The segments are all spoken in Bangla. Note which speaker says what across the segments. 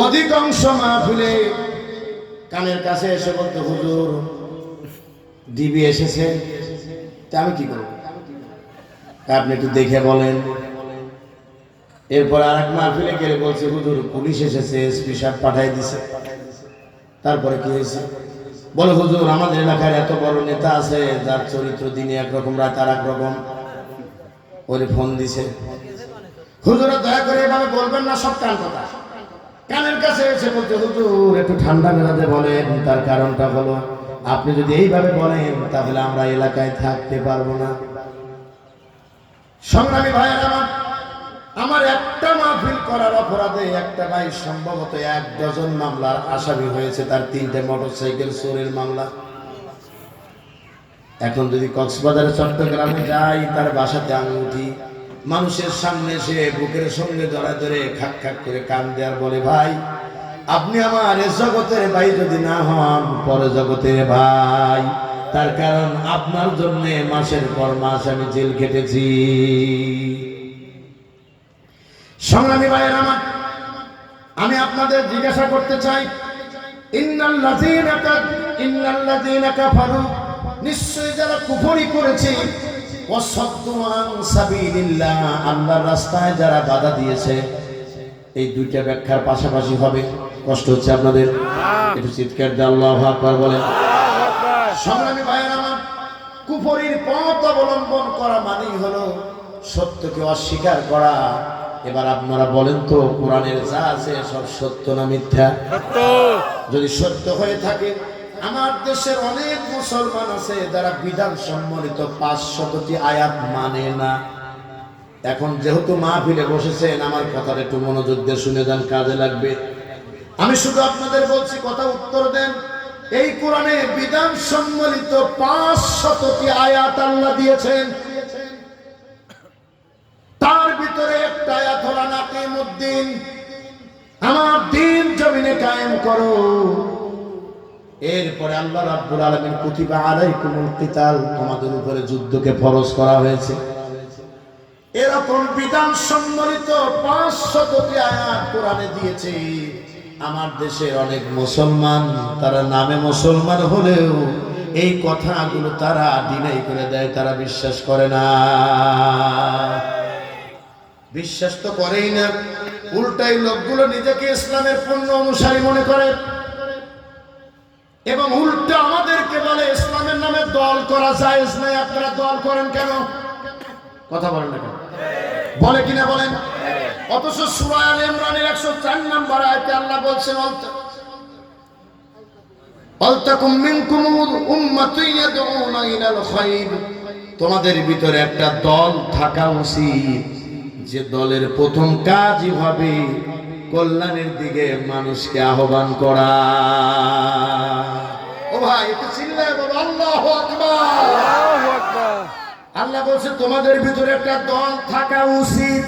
Speaker 1: অধিকাংশ মাহফিলে কানের কাছে এসে বলতে, হুজুর, ডিবি এসেছে, তা আমি কি করব? আপনি একটু দেখে বলেন। এরপর আর এক মাহফিলে গেলে বলছে, হুজুর, পুলিশ এসেছে, এসপি সাহেব পাঠাই দিছে। তারপরে কি হয়েছে? বলে, হুজুর, আমাদের এলাকার এত বড় নেতা আছে, যার চরিত্র দিনে একরকম, রাত আর একরকম ওরে ফোন দিছে। হুজুরা দয়া করে এভাবে বলবেন না, সব কান কথা। কানের কাছে এসে বলছে, হুজুর, একটু ঠান্ডা মেজাজে বলেন। তার কারণটা হলো, আপনি যদি এইভাবে বলেন, তাহলে আমরা এলাকায় থাকতে পারব না। সংগ্রামী ভাই আমার আমার একটা মাহফিল করার অপরাধে একটা ভাই সম্ভবত এক ডজন মামলার আসামি হয়েছে, তার তিনটে মোটরসাইকেল চোরের মামলা। এখন যদি কক্সবাজারে, চট্টগ্রামে যাই, তার বাসাতে আমি উঠি মানুষের সামনে সে বুকের সঙ্গে জড়া ধরে খাক খাক করে কান দেওয়ার বলে, ভাই, আপনি আমার এ জগতের ভাই যদি না হন, পরে জগতের ভাই। তার কারণ আপনার জন্য মাসের পর মাস আমি জেল খেটেছি। সংগ্রামী ভাইয়ের আমার, আমি আপনাদের জিজ্ঞাসা করতে চাই নিশ্চয়ই যারা কুফরি করেছে আল্লাহর রাস্তায় যারা বাধা দিয়েছে এই দুইটা ব্যাখ্যার পাশাপাশি হবে। কষ্ট হচ্ছে আপনাদের। একটু চিৎকার দিয়ে আল্লাহু আকবার বলেন। সংগ্রামী ভাইয়ের আমার কুফরির পথ অবলম্বন করা মানেই হলো সত্যকে অস্বীকার করা। এবার আপনারা বলেন তো কোরআনের যা আছে সব সত্য না মিথ্যা? যদি সত্য হয়ে থাকে আমার দেশের অনেক মুসলমান আছে, যারা বিধান সম্মলিত পাঁচ শতটি আয়াত মানে না। এখন যেহেতু মাহফিলে বসেছেন, আমার কথাটা একটু মনোযোগ দিয়ে শুনে যান, কাজে লাগবে। আমি শুধু আপনাদের বলছি, কথা উত্তর দেন। এই কোরআনে বিধান সম্মলিত পাঁচ শতটি আয়াত আল্লাহ দিয়েছেন। তার ভিতরে একটা আয়াত হলো নাকিমুদ্দিন আমার দিন জমিনে কায়েম করো। এরপরে আল্লাহ রাব্বুল আলামিন কুতিবা আলাইকুমুল কিতাল, তোমাদের উপরে যুদ্ধকে ফরজ করা হয়েছে। এরকম বিধান সম্বলিত পাঁচ শতটি আয়াত কোরআনে দিয়েছে। আমার দেশের অনেক মুসলমান, তারা নামে মুসলমান হলেও এই কথাগুলো তারা ডিনাই করে দেয়, তারা বিশ্বাস করে না। বিশ্বাস তো করেই না। উল্টাই লোকগুলো নিজেকে ইসলামের পূর্ণ অনুসারী মনে করে। এবং উল্টা আমাদেরকে বলে, ইসলামের নামে দল করা যায় নাই। আপনারা দল করেন কেন? কথা বলেন না বলে কিনা বলেন? অথচ সুরায় ইমরানের একশো চার নম্বর আয়তে আল্লাহ বলছেন "অল্ত- অল্তাকুম মিনকুম ইলাল খায়র তোমাদের ভিতরে একটা দল থাকা উচিত। যে দলের প্রথম কাজই হবে কল্যাণের দিকে মানুষকে আহ্বান করা। একটু চিল্লায় বলো আল্লাহু আল্লাহ বলছে তোমাদের ভিতরে একটা দল থাকা উচিত।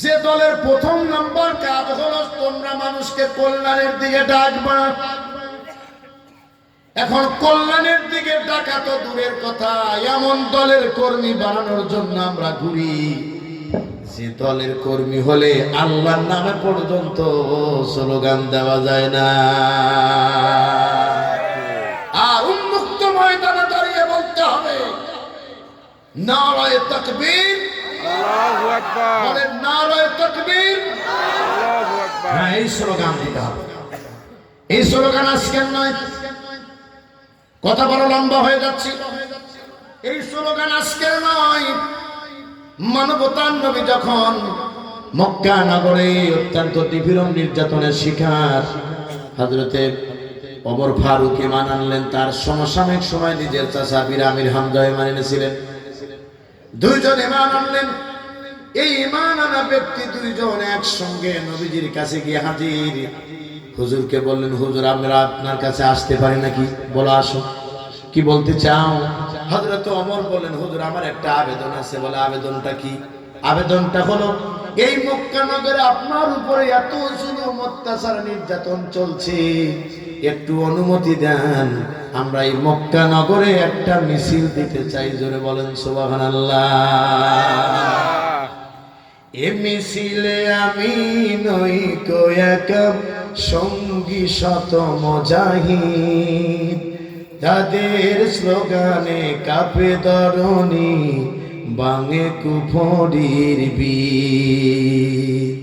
Speaker 1: যে দলের প্রথম নাম্বার কাজ হলো তোমরা মানুষকে কল্যাণের দিকে ডাকবা। এখন কল্যাণের দিকে ডাকা তো দূরের কথা। এমন দলের কর্মী বানানোর জন্য আমরা ঘুরি। যে দলের কর্মী হলে আল্লাহর নামে পর্যন্ত স্লোগান দেওয়া যায় না। বলতে হবে। নারায় তকবীর। বলেন নারায় তকবীর। হ্যাঁ এই স্লোগান দিতে হবে। এই স্লোগান আজকের নয়। কথা বড় লম্বা হয়ে যাচ্ছে। এই স্লোগান আজকের নয়। মানবতার নবী যখন মক্কা নগরে অত্যন্ত তীব্র নির্যাতনের শিকার হজরতে অমর ফারুক ইমান আনলেন, তার সমসাময়িক সময় নিজের চাষা বীর আমির হামজা ইমান এনেছিলেন। দুইজন ইমান আনলেন। এই ইমান আনা ব্যক্তি দুইজন একসঙ্গে নবীজির কাছে গিয়ে হাজির। হুজুরকে বললেন, হুজুর, আমরা আপনার কাছে আসতে পারি নাকি? বলো আসো কি বলতে চাও? হজরত অমর বললেন, হুজুর, আমার একটা আবেদন আছে। বলে, আবেদনটা কি? আবেদনটা হলো এই মক্কা নগরে আপনার উপরে এত জুলুম, অত্যাচার, নির্যাতন চলছে। একটু অনুমতি দেন, আমরা এই মক্কা নগরে একটা মিছিল দিতে চাই, জোরে বলেন সুবহানাল্লাহ। এ মিছিলে আমি নই কয়েক সঙ্গী শত মজাহিদ। তাদের স্লোগানে কাপে দরনি বাঙে কুফরির বীর।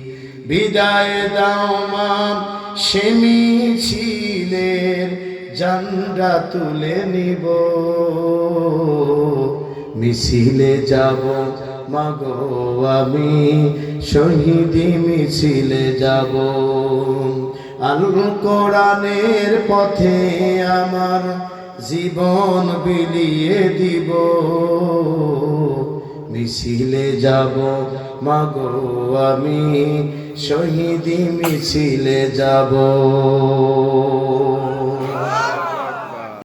Speaker 1: বিদায় দাও মাম সে মিছিলের জানরা তুলে নিব। মিছিলে যাব, মাগো আমি শহীদি মিছিলে যাব। আল কোরআনের পথে আমার জীবন বিলিয়ে দিব। মিছিলে যাব। মাগো আমি শহীদি মিছিলে যাব।